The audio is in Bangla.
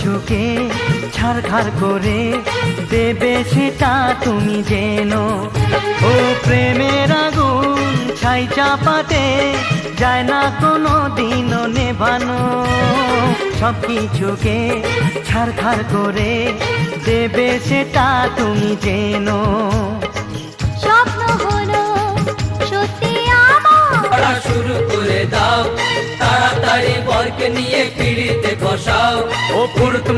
ঝুঁকে ছাড়খাড় করে দেবে সেটা তুমি যেন ও প্রেমের আগুন ছাই চাপাতে যায় না কোনো দিনও নেভানো। সব কিছুকে ছাড়খাড় করে দেবে সেটা তুমি যেন স্বপ্ন হলো সত্যি আমার। শুরু করে দাও তাড়াতাড়ি বরকে নিয়ে পিড়িতে বসাও।